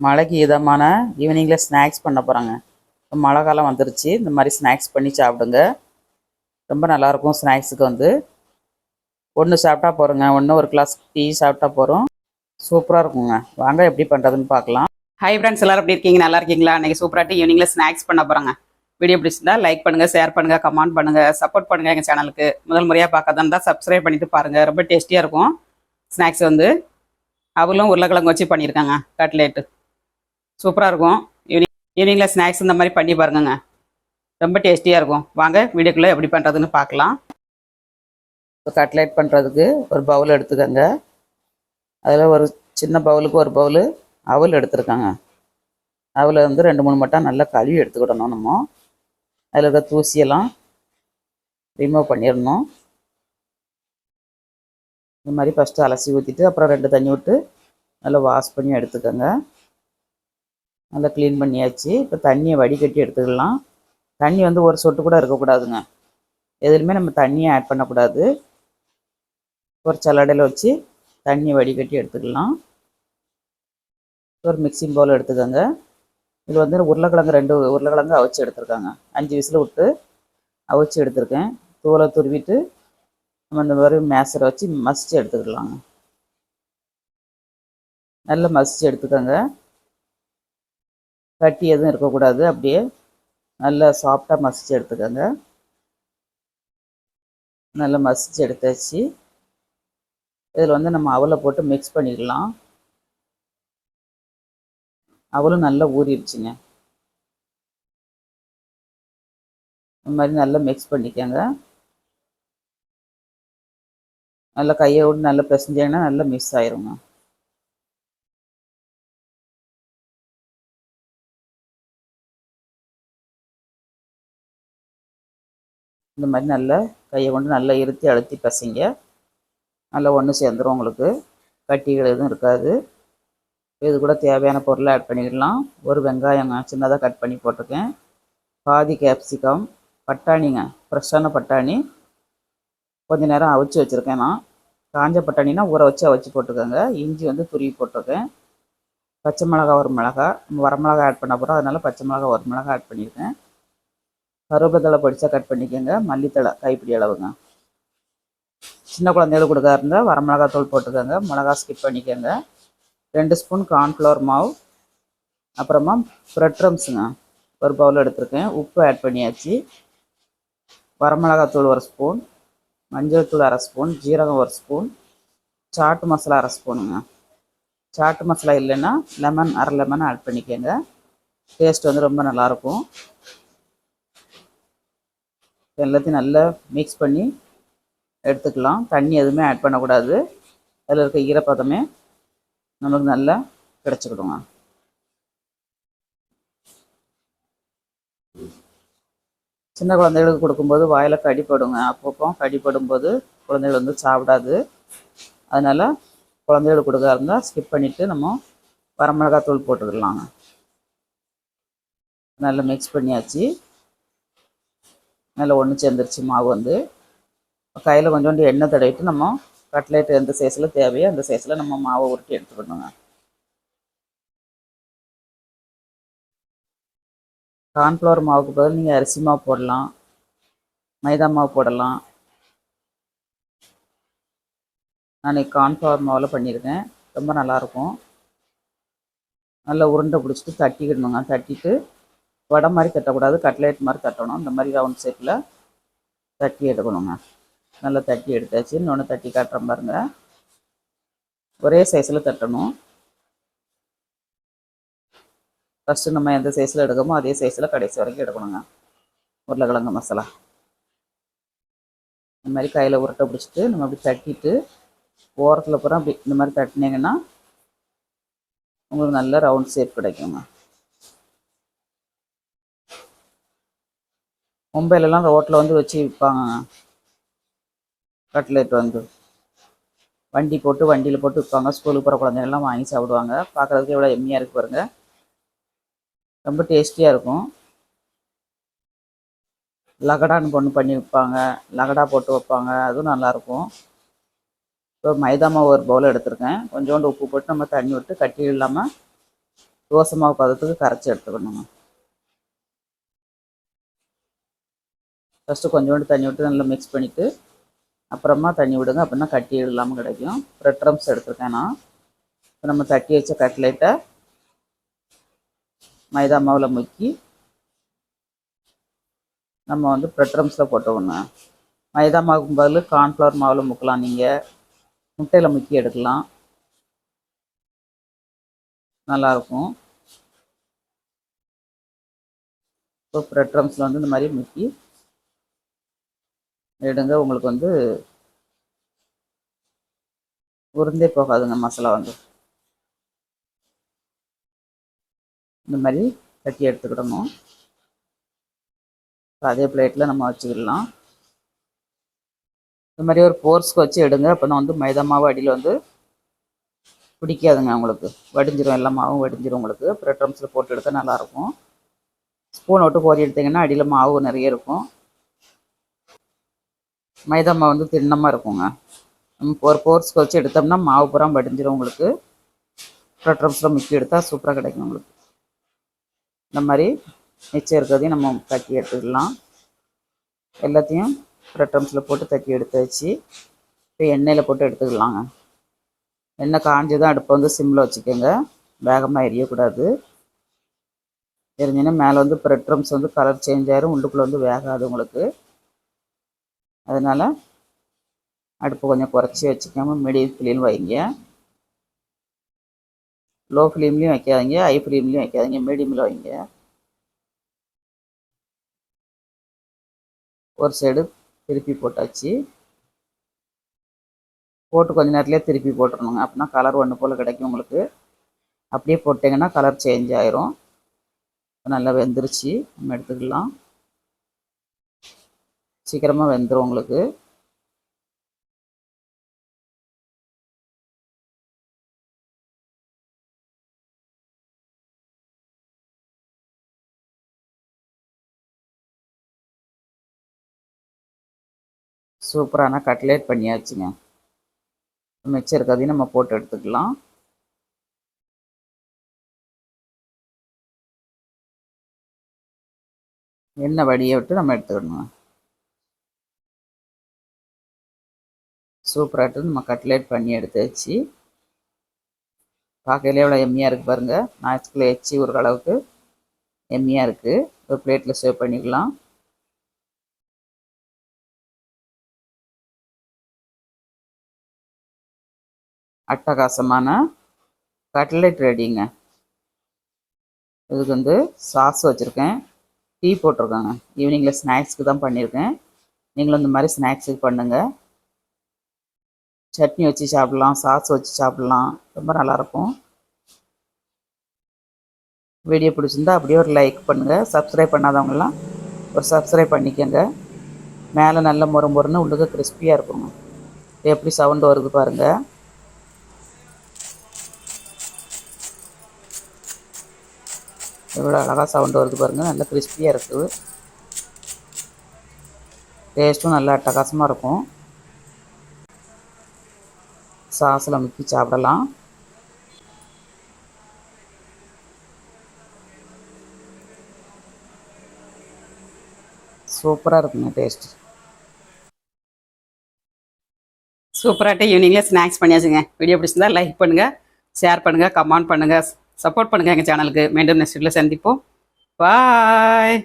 மழைக்கு இதமான ஈவினிங்கில் ஸ்நாக்ஸ் பண்ண போகிறாங்க மழை காலம் வந்துருச்சு. இந்த மாதிரி ஸ்நாக்ஸ் பண்ணி சாப்பிடுங்க. ரொம்ப நல்லாயிருக்கும் ஸ்நாக்ஸுக்கு வந்து. ஒன்று சாப்பிட்டா போகிறோங்க ஒன்று ஒரு கிளாஸ் டீ சாப்பிட்டா போகிறோம் சூப்பராக இருக்குங்க. வாங்க எப்படி பண்ணுறதுன்னு பார்க்கலாம். ஹை ஃப்ரெண்ட்ஸ் எல்லோரும் எப்படி இருக்கீங்க? நல்லா இருக்கீங்களா? நீங்கள் சூப்பராக டீ ஈவினிங்கில் ஸ்நாக்ஸ் பண்ண போகிறாங்க வீடியோ பிடிச்சிருந்தா லைக் பண்ணுங்கள் ஷேர் பண்ணுங்கள் கமெண்ட் பண்ணுங்கள் சப்போர்ட் பண்ணுங்கள் எங்கள் சேனலுக்கு முதல் முறையாக பார்க்காதான் இருந்தால் சப்ஸ்கிரைப் பண்ணிட்டு பாருங்கள் ரொம்ப டேஸ்டியாக இருக்கும். ஸ்நாக்ஸ் வந்து அவளும் உருளைக்கிழங்கு வச்சு பண்ணியிருக்காங்க. கட்லேட்டு சூப்பராக இருக்கும். ஈவினிங் ஈவினிங்கில் ஸ்நாக்ஸ் இந்த மாதிரி பண்ணி பாருங்கங்க. ரொம்ப டேஸ்டியாக இருக்கும். வாங்க வீடியோக்குள்ளே எப்படி பண்ணுறதுன்னு பார்க்கலாம். கட்லைட் பண்ணுறதுக்கு ஒரு பவுல் எடுத்துக்கோங்க. அதில் ஒரு சின்ன பவுலுக்கு ஒரு பவுல் அவல் எடுத்துருக்காங்க. அவலை வந்து ரெண்டு மூணு மட்டம் நல்லா கழுவி எடுத்துக்கிடணும் நம்ம. அதில் இருக்க தூசியெல்லாம் ரிமூவ் பண்ணிடணும். இந்த மாதிரி ஃபஸ்ட்டு அலசி ஊற்றிட்டு அப்புறம் ரெண்டு தண்ணி விட்டு நல்லா வாஷ் பண்ணி எடுத்துக்கோங்க. நல்லா க்ளீன் பண்ணியாச்சு. இப்போ தண்ணியை வடிகட்டி எடுத்துக்கலாம். தண்ணி வந்து ஒரு சொட்டு கூட இருக்கக்கூடாதுங்க. எதுலையுமே நம்ம தண்ணியை ஆட் பண்ணக்கூடாது. ஒரு சல்லடையில் வச்சு தண்ணி வடிகட்டி எடுத்துக்கலாம். ஒரு மிக்சிங் பவுல் எடுத்துக்கோங்க. இது வந்து உருளைக்கிழங்கு ரெண்டு உருளைக்கிழங்கு அவிச்சு எடுத்துருக்காங்க. அஞ்சு விசில் விட்டு அவிச்சு எடுத்திருக்கேன். தூளை துருவிட்டு நம்ம இந்த மாதிரி மேசரை வச்சு மசிச்சு எடுத்துக்கலாங்க. நல்லா மசிச்சு எடுத்துக்கோங்க. கட்டி எதுவும் இருக்கக்கூடாது. அப்படியே நல்லா சாஃப்டாக மசிச்சு எடுத்துக்கோங்க. நல்லா மசிச்சு எடுத்தாச்சு. இதில் வந்து நம்ம அவலை போட்டு மிக்ஸ் பண்ணிடலாம் அவளும் நல்லா ஊறிடுச்சுங்க. இந்த மாதிரி நல்லா மிக்ஸ் பண்ணிக்கோங்க. நல்லா கையை விட்டு நல்லா பிசைஞ்சிங்கன்னா நல்லா மிக்ஸ் ஆயிருங்க. இந்த மாதிரி நல்லா கையை கொண்டு நல்லா இருத்தி அழுத்தி பசைங்க. நல்லா ஒன்று சேர்ந்துரும் உங்களுக்கு. கட்டிகள் எதுவும் இருக்காது. இது கூட தேவையான பொருளை ஆட் பண்ணிக்கலாம் ஒரு வெங்காயங்க சின்னதாக கட் பண்ணி போட்டிருக்கேன். பாதி கேப்சிகம் பட்டாணிங்க ஃப்ரெஷ்ஷான பட்டாணி. கொஞ்ச நேரம் அவிச்சு வச்சுருக்கேன் நான். காஞ்ச பட்டாணினா ஊற வச்சு அவிச்சு போட்டுக்கோங்க. இஞ்சி வந்து துருவி போட்டிருக்கேன். பச்சை மிளகா ஒரு மிளகா. நம்ம வரமிளகா ஆட் பண்ண போகிறோம் அதனால பச்சை மிளகா ஒரு மிளகா ஆட் பண்ணியிருக்கேன். கருவேப்பிலை படித்தா கட் பண்ணிக்கோங்க. மல்லித்தழை கைப்பிடி அளவுங்க. சின்ன குழந்தைகளுக்கு கொடுக்கா இருந்தால் வரமிளகாத்தூள் போட்டுக்கோங்க. மிளகா ஸ்கிப் பண்ணிக்கோங்க. ரெண்டு ஸ்பூன் கார்ன்ஃப்ளவர் மாவு. அப்புறமா ப்ரெட்ரம்ஸுங்க ஒரு பவுல் எடுத்திருக்கேன். உப்பு ஆட் பண்ணியாச்சு. வரமிளகாத்தூள் ஒரு ஸ்பூன் மஞ்சள் தூள் அரை ஸ்பூன் ஜீரகம் ஒரு ஸ்பூன் சாட்டு மசாலா அரை ஸ்பூனுங்க சாட்டு மசாலா இல்லைன்னா லெமன் அரை லெமன் ஆட் பண்ணிக்கோங்க. டேஸ்ட் வந்து ரொம்ப நல்லாயிருக்கும் எல்லாத்தையும் நல்லா மிக்ஸ் பண்ணி எடுத்துக்கலாம். தண்ணி எதுவுமே ஆட் பண்ணக்கூடாது. அதில் இருக்க ஈரப்பதமே நமக்கு நல்லா கிடச்சிக்கிடுங்க சின்ன குழந்தைகளுக்கு கொடுக்கும்போது வாயில் கடிப்படுங்க அப்பப்போ கடிப்படும்போது குழந்தைகள் வந்து சாப்பிடாது. அதனால் குழந்தைகளுக்கு கொடுக்க இருந்தால் ஸ்கிப் பண்ணிவிட்டு நம்ம வரமிளகாத்தூள் போட்டுக்கலாங்க. நல்லா மிக்ஸ் பண்ணியாச்சு. நல்லா ஒன்று சேர்ந்துருச்சு மாவு வந்து. கையில் கொஞ்சோண்டு எண்ணெய் தடவிட்டு நம்ம கட்லெட் எந்த சைஸில் தேவையோ அந்த சைஸில் நம்ம மாவை உருட்டி எடுத்துக்கணுங்க. கார்ன்ஃப்ளவர் மாவுக்கு பதில் நீங்கள் அரிசி மாவு போடலாம். மைதா மாவு போடலாம். நான் கார்ன்ஃப்ளவர் மாவில் பண்ணியிருக்கேன். ரொம்ப நல்லாயிருக்கும் நல்லா உருண்டை பிடிச்சிட்டு தட்டிக்கிடணுங்க. தட்டிட்டு வடை மாதிரி கட்டக்கூடாது கட்லேட் மாதிரி தட்டணும் இந்த மாதிரி ரவுண்ட் ஷேப்பில் தட்டி எடுக்கணுங்க நல்லா தட்டி எடுத்தாச்சு. இன்னொன்று தட்டி காட்டுற பாருங்க. ஒரே சைஸில் தட்டணும். ஃபஸ்ட்டு நம்ம எந்த சைஸில் எடுக்கமோ அதே சைஸில் கடைசி வரைக்கும் எடுக்கணுங்க உருளைக்கிழங்கு மசாலா. இந்த மாதிரி கையில் உருட்டை பிடிச்சிட்டு நம்ம அப்படி தட்டிட்டு ஓரத்தில் பூரா அப்படி இந்த மாதிரி தட்டினீங்கன்னா உங்களுக்கு நல்ல ரவுண்ட் ஷேப் கிடைக்குங்க மும்பையிலலாம் ரோட்டில் வந்து வச்சு விற்பாங்க. கட்லெட் வந்து. வண்டி போட்டு வண்டியில் போட்டு விற்பாங்க. ஸ்கூலுக்கு போகிற குழந்தைங்கள்லாம் வாங்கி சாப்பிடுவாங்க. பார்க்குறதுக்கு எவ்வளோ எம்மியாக இருக்கு பாருங்க. ரொம்ப டேஸ்டியாக இருக்கும். லகடான்னு பொண்ணு பண்ணி விற்பாங்க. லகடா போட்டு வைப்பாங்க. அதுவும் நல்லாயிருக்கும் இப்போ மைதா மாவு ஒரு பவுல் எடுத்திருக்கேன். கொஞ்சோண்டு உப்பு போட்டு நம்ம தண்ணி விட்டு கட்டி இல்லாமல் தோசை மாவு பதத்துக்கு கரைச்சி எடுத்துக்கணுங்க ஃபஸ்ட்டு கொஞ்சோண்டு தண்ணி விட்டு நல்லா மிக்ஸ் பண்ணிவிட்டு அப்புறமா தண்ணி விடுங்க அப்படின்னா கட்டி இல்லாமல் கிடைக்கும். ப்ரெட் ரம்ஸ் எடுத்துருக்கேன் நான். இப்போ நம்ம தட்டி வச்ச கட்லேட்டை மைதா மாவில் முக்கி நம்ம வந்து ப்ரெட் ரம்ஸில் போட்டுக்கணும் மைதா மாவுக்கு பதில் கார்ன்ஃப்ளவர் மாவில் முக்கலாம் நீங்கள் முட்டையில் முக்கி எடுக்கலாம். நல்லாயிருக்கும் இப்போ ப்ரெட் ரம்ஸில் வந்து இந்த மாதிரி முக்கி எடுங்க. உங்களுக்கு வந்து உருந்தே போகாதுங்க மசாலா வந்து. இந்த மாதிரி கட்டி எடுத்துக்கிடணும். அதே பிளேட்டில் நம்ம வச்சுக்கிடலாம். இந்த மாதிரி ஒரு போர்ஸ்க்கு வச்சு எடுங்க. அப்போ வந்து மைதா மாவு அடியில் வந்து பிடிக்காதுங்க உங்களுக்கு. வடிஞ்சிரும் எல்லா மாவும் வடிஞ்சிரும் உங்களுக்கு. ப்ரெட் ட்ரம்ஸில் போட்டு எடுத்தால் நல்லாயிருக்கும் ஸ்பூன் விட்டு கோரி எடுத்தீங்கன்னா அடியில் மாவு நிறைய இருக்கும். மைதா மாவு வந்து திண்ணமாக இருக்குங்க. நம்ம ஒரு போர்ஸ்க்கு வச்சு எடுத்தோம்னா மாவு பூரா வடிஞ்சிடும் உங்களுக்கு. ப்ரெட் க்ரம்ஸில் முக்கி எடுத்தால் சூப்பராக கிடைக்கும் உங்களுக்கு. இந்த மாதிரி மிச்சம் இருக்கிறதையும் நம்ம தக்கி எடுத்துக்கலாம். எல்லாத்தையும் ப்ரட்ரம்ஸில் போட்டு தக்கி எடுத்து வச்சு இப்போ எண்ணெயில் போட்டு எடுத்துக்கலாங்க. எண்ணெய் காஞ்சதும் அடுப்பை வந்து சிம்மில் வச்சுக்கோங்க. வேகமாக எரியக்கூடாது. எரிஞ்சுன்னா மேலே வந்து ப்ரெட் வந்து கலர் சேஞ்ச் ஆயிரும் உள்ளுக்குள்ளே வந்து வேகாது உங்களுக்கு. அதனால் அடுப்பு கொஞ்சம் குறைச்சி வச்சுக்காம மீடியம் ஃப்ளேம் வைங்க. லோ ஃப்ளேம்லேயும் வைக்காதீங்க ஹை ஃப்ளேம்லேயும் வைக்காதீங்க மீடியமில் வைங்க. ஒரு சைடு திருப்பி போட்டாச்சு. போட்டு கொஞ்ச நேரத்துலேயே திருப்பி போட்டுருணுங்க அப்படின்னா கலர் ஒன்று போல் கிடைக்கும் உங்களுக்கு. அப்படியே போட்டிங்கன்னா கலர் சேஞ்ச் ஆயிரும். நல்லா வெந்துருச்சு. நம்ம எடுத்துக்கலாம். சீக்கிரமாக வெந்துடும் உங்களுக்கு. சூப்பரான கட்லேட் பண்ணியாச்சுங்க. மிச்சம் இருக்கிறதையும் நம்ம போட்டு எடுத்துக்கலாம். எண்ணெய் வடியை விட்டு நம்ம எடுத்துக்கணுங்க. சூப்பராகிட்டு நம்ம கட்லேட் பண்ணி எடுத்து வச்சு. பார்க்கையிலே எவ்வளோ எம்மியாக இருக்குது பாருங்கள் நாய்ஸ்குள்ளே எச்சி ஒரு அளவுக்கு எம்மியாக இருக்குது ஒரு பிளேட்டில் சேவ் பண்ணிக்கலாம். அட்டகாசமான கட்லெட் ரெடிங்க இதுக்கு வந்து சாஸ் வச்சுருக்கேன். டீ போட்டிருக்காங்க. ஈவினிங்கில் ஸ்நாக்ஸ்க்கு தான் பண்ணியிருக்கேன். நீங்களும் இந்த மாதிரி ஸ்நாக்ஸுக்கு பண்ணுங்கள் சட்னி வச்சு சாப்பிட்லாம் சாஸ் வச்சு சாப்பிட்லாம். ரொம்ப நல்லாயிருக்கும். வீடியோ பிடிச்சிருந்தா அப்படியே ஒரு லைக் பண்ணுங்கள் சப்ஸ்கிரைப் பண்ணாதவங்கலாம் ஒரு சப்ஸ்கிரைப் பண்ணிக்கோங்க. மேலே நல்ல முறு முறுன்னு உள்ளுக்கு கிறிஸ்பியாக இருக்குங்க. எப்படி சவுண்டு வருது பாருங்கள் எவ்வளோ அழகாக சவுண்டு வருது பாருங்கள் நல்லா கிறிஸ்பியாக இருக்குது. டேஸ்ட்டும் நல்லா அட்டகாசமாக இருக்கும். சாஸில் முக்கி சாப்பிடலாம். சூப்பராக இருக்குங்க டேஸ்ட். சூப்பராகிட்ட ஈவினிங்கில் ஸ்நாக்ஸ் பண்ணியாச்சுங்க. வீடியோ பிடிச்சிருந்தா லைக் பண்ணுங்கள் ஷேர் பண்ணுங்கள் கமெண்ட் பண்ணுங்கள் சப்போர்ட் பண்ணுங்கள் எங்கள் சேனலுக்கு மீண்டும் நெக்ஸ்ட் வீட்டில் சந்திப்போம். பாய்